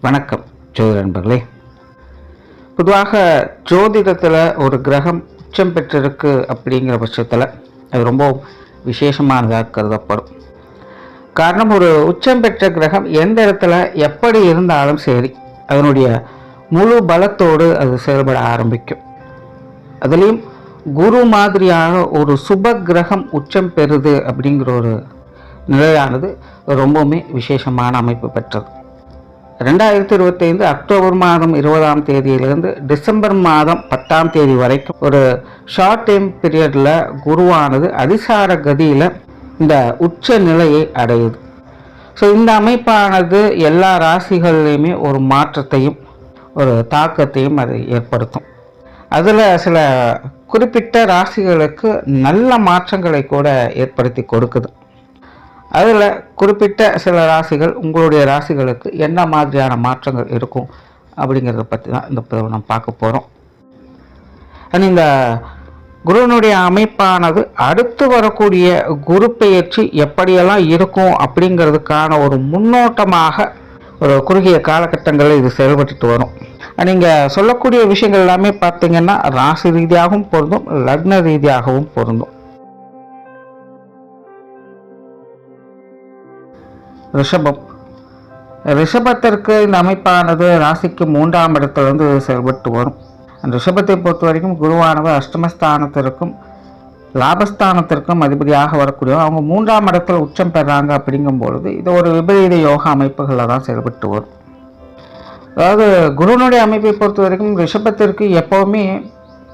வணக்கம் ஜோதிட நண்பர்களே. பொதுவாக ஜோதிடத்தில் ஒரு கிரகம் உச்சம் பெற்றிருக்கு அப்படிங்கிற பட்சத்தில் அது ரொம்ப விசேஷமானதாக கருதப்படும். காரணம் ஒரு உச்சம் பெற்ற கிரகம் எந்த இடத்துல எப்படி இருந்தாலும் சரி அதனுடைய முழு பலத்தோடு அது செயல்பட ஆரம்பிக்கும். அதுலேயும் குரு மாதிரியான ஒரு சுப கிரகம் உச்சம் பெறுது அப்படிங்கிற ஒரு நிலையானது ரொம்பவுமே விசேஷமான அமைப்பு பெற்றது. ரெண்டாயிரத்தி இருபத்தைந்து அக்டோபர் மாதம் இருபதாம் தேதியிலிருந்து டிசம்பர் மாதம் பத்தாம் தேதி வரைக்கும் ஒரு ஷார்ட் டைம் பீரியடில் குருவானது அதிசார கதியில் இந்த உச்ச நிலையை அடையுது. ஸோ இந்த அமைப்பானது எல்லா ராசிகள்லேயுமே ஒரு மாற்றத்தையும் ஒரு தாக்கத்தையும் அது ஏற்படுத்தும். அதில் சில குறிப்பிட்ட ராசிகளுக்கு நல்ல மாற்றங்களை கூட ஏற்படுத்தி கொடுக்குது. அதில் குறிப்பிட்ட சில ராசிகள் உங்களுடைய ராசிகளுக்கு என்ன மாதிரியான மாற்றங்கள் இருக்கும் அப்படிங்கிறத பற்றி தான் இந்த பதிவு நம்ம பார்க்க போகிறோம் அண்ட் இந்த குருவினுடைய அமைப்பானது அடுத்து வரக்கூடிய குரு பெயர்ச்சி எப்படியெல்லாம் இருக்கும் அப்படிங்கிறதுக்கான ஒரு முன்னோட்டமாக ஒரு குறுகிய காலகட்டங்களில் இது செயல்பட்டுட்டு வரும். நீங்கள் சொல்லக்கூடிய விஷயங்கள் எல்லாமே பார்த்தீங்கன்னா ராசி ரீதியாகவும் பொருந்தும் லக்ன ரீதியாகவும் பொருந்தும். ரிஷபம். ரிஷபத்திற்கு இந்த அமைப்பானது ராசிக்கு மூன்றாம் இடத்திலிருந்து செயல்பட்டு வரும். அந்த ரிஷபத்தை பொறுத்த வரைக்கும் குருவானவர் அஷ்டமஸ்தானத்திற்கும் லாபஸ்தானத்திற்கும் அதிபதியாக வரக்கூடிய அவங்க மூன்றாம் இடத்துல உச்சம் பெறாங்க அப்படிங்கும் பொழுது இது ஒரு விபரீத யோகா அமைப்புகளில் தான் செயல்பட்டு வரும். அதாவது குருனுடைய அமைப்பை பொறுத்த வரைக்கும் ரிஷபத்திற்கு எப்போவுமே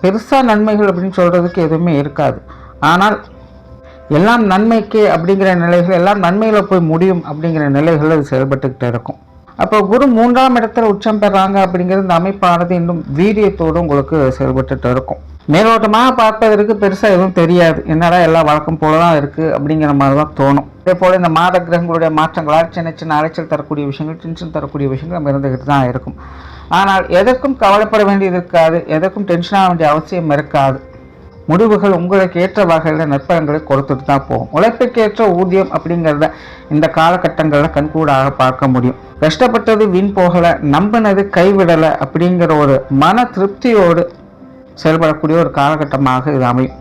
பெருசாக நன்மைகள் அப்படின்னு சொல்கிறதுக்கு எதுவுமே இருக்காது. ஆனால் எல்லாம் நன்மைக்கு அப்படிங்கிற நிலைகள் எல்லாம் நன்மையில் போய் முடியும் அப்படிங்கிற நிலைகள் அது செயல்பட்டுக்கிட்டு இருக்கும். அப்போ குரு மூன்றாம் இடத்துல உச்சம் பெறாங்க அப்படிங்கிறது இந்த அமைப்பானது இன்னும் வீரியத்தோடு உங்களுக்கு செயல்பட்டுட்டு இருக்கும். மேலோட்டமாக பார்ப்பதற்கு பெருசாக எதுவும் தெரியாது. என்னடா எல்லாம் வழக்கம் போல தான் இருக்குது அப்படிங்கிற மாதிரி தான் தோணும். அதே போல் இந்த மாத கிரகங்களுடைய மாற்றங்களால் சின்ன சின்ன அலைச்சல் தரக்கூடிய விஷயங்கள் டென்ஷன் தரக்கூடிய விஷயங்கள் நம்ம இருந்துக்கிட்டு தான் இருக்கும். ஆனால் எதற்கும் கவலைப்பட வேண்டியது இருக்காது. எதற்கும் டென்ஷன் ஆக வேண்டிய அவசியம் இருக்காது. முடிவுகள் உங்களுக்கு ஏற்ற வகையில் நற்பலன்களை கொடுத்துட்டு தான் போகும். உழைப்புக்கேற்ற ஊதியம் அப்படிங்கிறத இந்த காலகட்டங்களில் கண்கூடாக பார்க்க முடியும். கஷ்டப்பட்டது வீண் போகலை நம்பினது கைவிடலை அப்படிங்கிற ஒரு மன திருப்தியோடு செயல்படக்கூடிய ஒரு காலகட்டமாக இது அமையும்.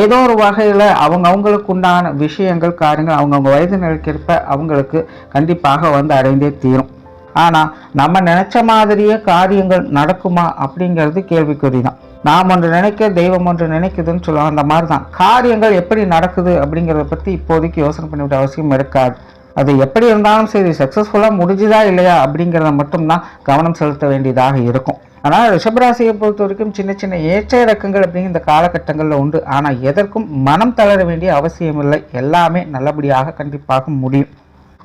ஏதோ ஒரு வகையில் அவங்க அவங்களுக்கு உண்டான விஷயங்கள் காரியங்கள் அவங்கவுங்க வயது நிலைக்கேற்ப அவங்களுக்கு கண்டிப்பாக வந்து அடைந்தே தீரும். ஆனால் நம்ம நினச்ச மாதிரியே காரியங்கள் நடக்குமா அப்படிங்கிறது கேள்விக்குறி தான் நாம் ஒன்று நினைக்க தெய்வம் ஒன்று நினைக்குதுன்னு சொல்லுவாங்க. அந்த மாதிரி தான் காரியங்கள் எப்படி நடக்குது அப்படிங்கிறத பற்றி இப்போதைக்கு யோசனை பண்ணிவிட அவசியம் இருக்காது. அது எப்படி இருந்தாலும் சரி சக்ஸஸ்ஃபுல்லாக முடிஞ்சுதா இல்லையா அப்படிங்கிறத மட்டும்தான் கவனம் செலுத்த வேண்டியதாக இருக்கும். ஆனால் ரிஷபராசியை பொறுத்த வரைக்கும் சின்ன சின்ன ஏற்ற இறக்கங்கள் அப்படிங்கிற இந்த காலகட்டங்களில் உண்டு. ஆனால் எதற்கும் மனம் தளர வேண்டிய அவசியம் இல்லை. எல்லாமே நல்லபடியாக கண்டிப்பாக முடியும்.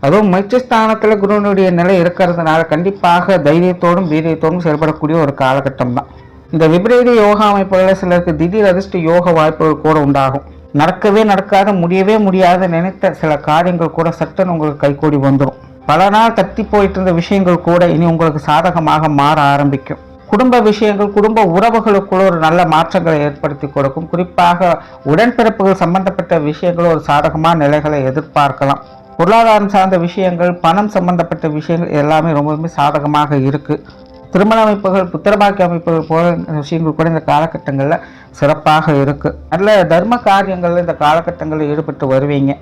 அதுவும் முயற்சிஸ்தானத்தில் குருவனுடைய நிலை இருக்கிறதுனால கண்டிப்பாக தைரியத்தோடும் வீரியத்தோடும் செயல்படக்கூடிய ஒரு காலகட்டம் தான் இந்த விபரீத யோகா அமைப்புகளில் சிலருக்கு திடீர் அதிர்ஷ்ட யோக வாய்ப்புகள் கூட உண்டாகும். நடக்கவே நடக்காத முடியவே முடியாத நினைத்த சில காரியங்கள் கூட சட்டன் உங்களுக்கு கைகூடி வந்துடும் பல நாள் தட்டி போயிட்டு இருந்த விஷயங்கள் கூட இனி உங்களுக்கு சாதகமாக மாற ஆரம்பிக்கும். குடும்ப விஷயங்கள் குடும்ப உறவுகளுக்குள்ள ஒரு நல்ல மாற்றங்களை ஏற்படுத்தி கொடுக்கும். குறிப்பாக உடன்பிறப்புகள் சம்பந்தப்பட்ட விஷயங்கள் ஒரு சாதகமான நிலைகளை எதிர்பார்க்கலாம். பொருளாதாரம் சார்ந்த விஷயங்கள் பணம் சம்பந்தப்பட்ட விஷயங்கள் எல்லாமே ரொம்பவுமே சாதகமாக இருக்குது திருமண அமைப்புகள் புத்திரபாக்கிய அமைப்புகள் போன்ற விஷயங்கள் கூட இந்த காலகட்டங்களில் சிறப்பாக இருக்குது நல்ல தர்ம காரியங்களில் இந்த காலகட்டங்களில் ஈடுபட்டு வருவீங்க.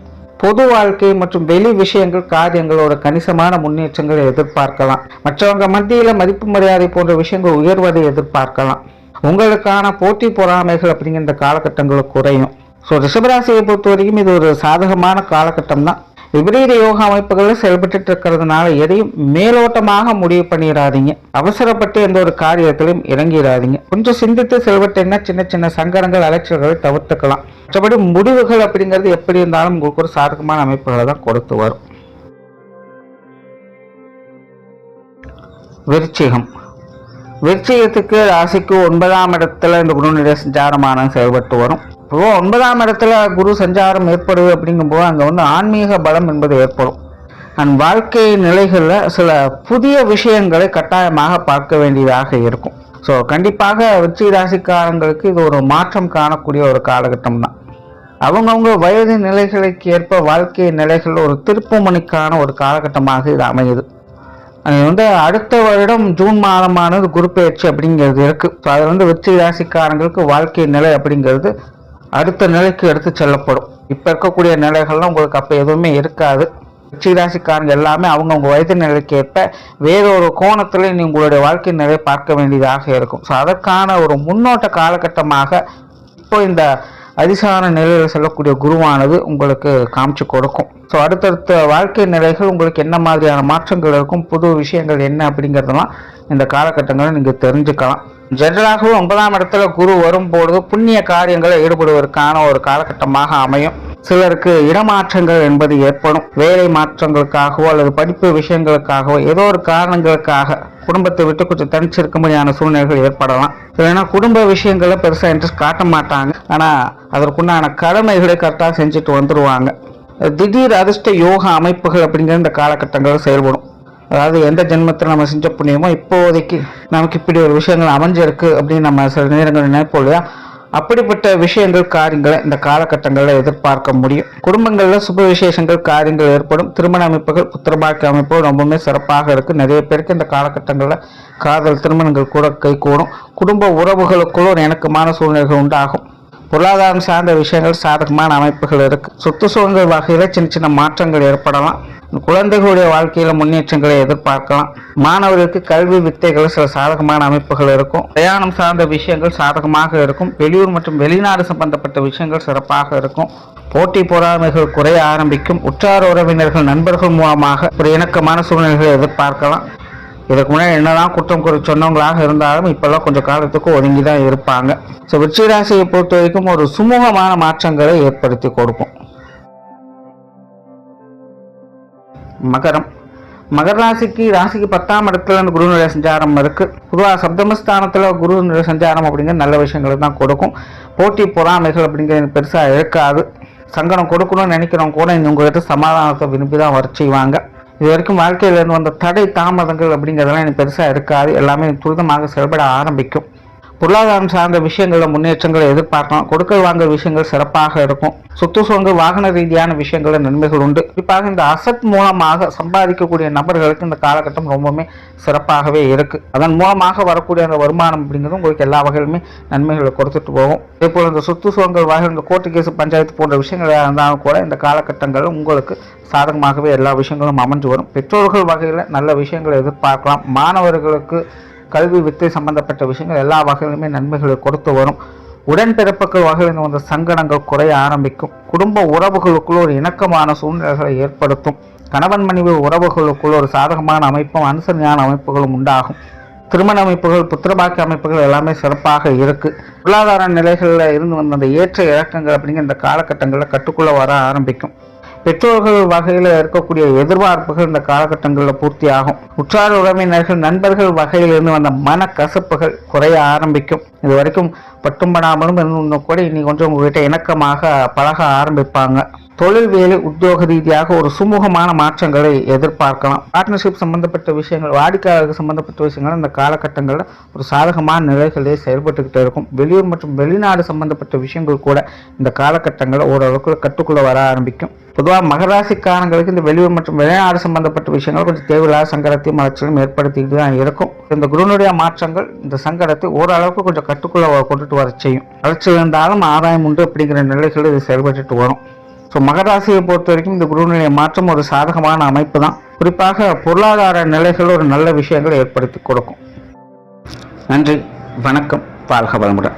பொது வாழ்க்கை மற்றும் வெளி விஷயங்கள் காரியங்களோட கணிசமான முன்னேற்றங்களை எதிர்பார்க்கலாம். மற்றவங்க மத்தியில் மதிப்பு மரியாதை போன்ற விஷயங்கள் உயர்வதை எதிர்பார்க்கலாம். உங்களுக்கான போட்டி பொறாமைகள் அப்படிங்கிற இந்த குறையும். ஸோ ரிஷபராசியை பொறுத்த வரைக்கும் இது ஒரு சாதகமான காலகட்டம் தான் விபரீத யோகா அமைப்புகளில் செயல்பட்டு இருக்கிறதுனால எதையும் மேலோட்டமாக முடிவு பண்ணிடாதீங்க அவசரப்பட்டு எந்த ஒரு காரியத்திலையும் இறங்கிடாதீங்க கொஞ்சம் சிந்தித்து செயல்பட்டீங்கன்னா சின்ன சின்ன சங்கடங்கள் அலைச்சல்களை தவிர்த்துக்கலாம். மற்றபடி முடிவுகள் அப்படிங்கிறது எப்படி இருந்தாலும் உங்களுக்கு ஒரு சாதகமான அமைப்புகளை தான் கொடுத்து வரும். விருச்சிகம். விருச்சிகத்துக்கு ராசிக்கு ஒன்பதாம் இடத்துல இந்த குருநிலை சஞ்சாரமான செயல்பட்டு வரும். இப்போ ஒன்பதாம் இடத்துல குரு சஞ்சாரம் ஏற்படுது அப்படிங்கும்போது அங்கே வந்து ஆன்மீக பலம் என்பது ஏற்படும். அண்ட் வாழ்க்கை நிலைகளில் சில புதிய விஷயங்களை கட்டாயமாக பார்க்க வேண்டியதாக இருக்கும். ஸோ கண்டிப்பாக வெற்றி ராசிக்காரங்களுக்கு இது ஒரு மாற்றம் காணக்கூடிய ஒரு காலகட்டம் தான் அவங்கவுங்க வயது நிலைகளுக்கு ஏற்ப வாழ்க்கை நிலைகள் ஒரு திருப்புமணிக்கான ஒரு காலகட்டமாக இது அமையுது. அது வந்து அடுத்த வருடம் ஜூன் மாதமானது குரு பயிற்சி அப்படிங்கிறது இருக்குது ஸோ அது வந்து வெற்றி ராசிக்காரங்களுக்கு வாழ்க்கை நிலை அப்படிங்கிறது அடுத்த நிலைக்கு எடுத்து செல்லப்படும். இப்போ இருக்கக்கூடிய நிலைகள்லாம் உங்களுக்கு அப்போ எதுவுமே இருக்காது. வெற்றி ராசிக்காரங்க எல்லாமே அவங்கவுங்க வயது நிலைக்கேற்ப வேறு வேறொரு கோணத்தில் நீ உங்களுடைய வாழ்க்கை நிலையை பார்க்க வேண்டியதாக இருக்கும். ஸோ அதற்கான ஒரு முன்னோட்ட காலகட்டமாக இப்போ இந்த அதிசார நிலையில் செல்லக்கூடிய குருவானது உங்களுக்கு காமிச்சு கொடுக்கும். ஸோ அடுத்தடுத்த வாழ்க்கை நிலைகள் உங்களுக்கு என்ன மாதிரியான மாற்றங்கள் இருக்கும் புது விஷயங்கள் என்ன அப்படிங்கிறதெல்லாம் இந்த காலகட்டங்களில் நீங்கள் தெரிஞ்சுக்கலாம். ஜென்ரலாகவே ஒன்பதாம் இடத்துல குரு வரும்பொழுது புண்ணிய காரியங்களில் ஈடுபடுவதற்கான ஒரு காலகட்டமாக அமையும். சிலருக்கு இடமாற்றங்கள் என்பது ஏற்படும். வேலை மாற்றங்களுக்காகவோ அல்லது படிப்பு விஷயங்களுக்காகவோ ஏதோ ஒரு காரணங்களுக்காக குடும்பத்தை விட்டு கொஞ்சம் தனிச்சிருக்கும்படியான சூழ்நிலைகள் ஏற்படலாம். இல்லைன்னா குடும்ப விஷயங்களை பெருசாக இன்ட்ரெஸ்ட் காட்ட மாட்டாங்க. ஆனால் அதற்குண்டான கடமைகளை கரெக்டாக செஞ்சுட்டு வந்துடுவாங்க திடீர் அதிர்ஷ்ட யோக அமைப்புகள் அப்படிங்கிற இந்த காலகட்டங்களில் செயல்படும். அதாவது எந்த ஜென்மத்தில் நம்ம செஞ்ச புண்ணியமோ இப்போதைக்கு நமக்கு இப்படி ஒரு விஷயங்கள் அமைஞ்சிருக்கு அப்படின்னு நம்ம சில நேரங்கள் நினைப்போம் இல்லையா? அப்படிப்பட்ட விஷயங்கள் காரியங்களை இந்த காலகட்டங்களில் எதிர்பார்க்க முடியும். குடும்பங்களில் சுப விசேஷங்கள் காரியங்கள் ஏற்படும். திருமண அமைப்புகள் புத்திரபாக்கிய அமைப்புகள் ரொம்பவுமே சிறப்பாக இருக்குது நிறைய பேருக்கு இந்த காலகட்டங்களில் காதல் திருமணங்கள் கூட கைகூடும். குடும்ப உறவுகளுக்குள்ள ஒரு இணக்கமான சூழ்நிலைகள் உண்டாகும். பொருளாதாரம் சார்ந்த விஷயங்கள் சாதகமான அமைப்புகள் இருக்குது சொத்து சுகங்கள் வகையில் சின்ன சின்ன மாற்றங்கள் ஏற்படலாம். குழந்தைகளுடைய வாழ்க்கையில முன்னேற்றங்களை எதிர்பார்க்கலாம். மாணவர்களுக்கு கல்வி வித்தைகள் சில சாதகமான அமைப்புகள் இருக்கும். பிரயாணம் சார்ந்த விஷயங்கள் சாதகமாக இருக்கும். வெளியூர் மற்றும் வெளிநாடு சம்பந்தப்பட்ட விஷயங்கள் சிறப்பாக இருக்கும். போட்டி பொறாமைகள் குறைய ஆரம்பிக்கும். உற்றார் உறவினர்கள் நண்பர்கள் மூலமாக ஒரு இணக்கமான சூழ்நிலைகளை எதிர்பார்க்கலாம். இதுக்கு முன்னாடி என்னதான் குற்றம் குறை சொன்னவங்களாக இருந்தாலும் இப்பெல்லாம் கொஞ்சம் காலத்துக்கு ஒதுங்கி தான் இருப்பாங்க. ஸோ விருச்சிகராசியை பொறுத்த வரைக்கும் ஒரு சுமூகமான மாற்றங்களை ஏற்படுத்தி கொடுக்கும். மகரம். மகர ராசிக்கு ராசிக்கு பத்தாம் இடத்துல அந்த குருநிலை சஞ்சாரம் இருக்குது பொதுவாக சப்தமஸ்தானத்தில் குருநிலை சஞ்சாரம் அப்படிங்கிற நல்ல விஷயங்களை தான் கொடுக்கும். போட்டி பொறாமைகள் அப்படிங்கிறது பெருசாக இருக்காது. சங்கடம் கொடுக்கணும்னு நினைக்கிறவங்க கூட இந்த உங்கள்கிட்ட சமாதானத்தை விரும்பி தான் வர செய்வாங்க. இது வரைக்கும் வாழ்க்கையிலேருந்து வந்த தடை தாமதங்கள் அப்படிங்கிறதெல்லாம் எனக்கு பெருசாக இருக்காது. எல்லாமே துரிதமாக செயல்பட ஆரம்பிக்கும். பொருளாதாரம் சார்ந்த விஷயங்களில் முன்னேற்றங்களை எதிர்பார்க்கலாம். கொடுக்கல் வாங்கல் விஷயங்கள் சிறப்பாக இருக்கும். சொத்து சுகங்க வாகன ரீதியான விஷயங்களில் நன்மைகள் உண்டு. குறிப்பாக இந்த அசத் மூலமாக சம்பாதிக்கக்கூடிய நபர்களுக்கு இந்த காலகட்டம் ரொம்பவுமே சிறப்பாகவே இருக்கு. அதன் மூலமாக வரக்கூடிய அந்த வருமானம் அப்படிங்கிறது உங்களுக்கு எல்லா வகையிலுமே நன்மைகளை கொடுத்துட்டு போகும். இதே போல் இந்த சொத்து சுகங்கள் வகை இந்த கோர்ட்டு கேஸ் பஞ்சாயத்து போன்ற விஷயங்கள் இருந்தாலும் கூட இந்த காலகட்டங்களில் உங்களுக்கு சாதகமாகவே எல்லா விஷயங்களும் அமைஞ்சு வரும். பெற்றோர்கள் வகையில் நல்ல விஷயங்களை எதிர்பார்க்கலாம். மாணவர்களுக்கு கல்வி வித்தை சம்பந்தப்பட்ட விஷயங்கள் எல்லா வகையிலுமே நன்மைகளை கொடுத்து வரும். உடன்பிறப்புகள் வகையில் வந்த சங்கடங்கள் குறைய ஆரம்பிக்கும். குடும்ப உறவுகளுக்குள் ஒரு இணக்கமான சூழ்நிலைகளை ஏற்படுத்தும். கணவன் மனைவி உறவுகளுக்குள் ஒரு சாதகமான அமைப்பும் அனுசரணையான அமைப்புகளும் உண்டாகும். திருமண அமைப்புகள் புத்திரபாக்கிய அமைப்புகள் எல்லாமே சிறப்பாக இருக்குது பொருளாதார நிலைகளில் இருந்து வந்த அந்த ஏற்ற இறக்கங்கள் அப்படிங்கிற இந்த காலகட்டங்களில் கட்டுக்குள்ளே வர ஆரம்பிக்கும். பெற்றோர்கள் வகையில் இருக்கக்கூடிய எதிர்பார்ப்புகள் இந்த காலகட்டங்களில் பூர்த்தி ஆகும். உற்றார் உறவினர்கள் நண்பர்கள் வகையிலிருந்து வந்த மன கசப்புகள் குறைய ஆரம்பிக்கும். இது வரைக்கும் பட்டும்படாமலும் இன்னும் கூட இன்னைக்கு கொஞ்சம் உங்ககிட்ட இணக்கமாக பழக ஆரம்பிப்பாங்க. தொழில் வேலை உத்தியோக ரீதியாக ஒரு சுமூகமான மாற்றங்களை எதிர்பார்க்கலாம். பார்ட்னர்ஷிப் சம்பந்தப்பட்ட விஷயங்கள் வாடிக்கையாளர்கள் சம்பந்தப்பட்ட விஷயங்கள் இந்த காலகட்டங்களில் ஒரு சாதகமான நிலைகளே செயல்பட்டுக்கிட்டே இருக்கும். வெளியூர் மற்றும் வெளிநாடு சம்பந்தப்பட்ட விஷயங்கள் கூட இந்த காலகட்டங்களில் ஓரளவுக்கு கட்டுக்குள்ளே வர ஆரம்பிக்கும். பொதுவாக மகராசிக்காரங்களுக்கு இந்த வெளியூர் மற்றும் வெளிநாடு சம்பந்தப்பட்ட விஷயங்கள் கொஞ்சம் தேவையில்லாத சங்கடத்தையும் மலர்ச்சியும் ஏற்படுத்திக்கிட்டு தான் இருக்கும். இந்த குருனுடைய மாற்றங்கள் இந்த சங்கடத்தை ஓரளவுக்கு கொஞ்சம் கட்டுக்குள்ள கொண்டுட்டு வர செய்யும். வளர்ச்சி இருந்தாலும் ஆதாயம் உண்டு அப்படிங்கிற நிலைகள் இது செயல்பட்டுட்டு வரும். ஸோ மகராசியை பொறுத்த வரைக்கும் இந்த குருநிலை மாற்றம் ஒரு சாதகமான அமைப்பு தான். குறிப்பாக பொருளாதார நிலைகள் ஒரு நல்ல விஷயங்களை ஏற்படுத்தி கொடுக்கும். நன்றி. வணக்கம். வாழ்க வளமுடன்.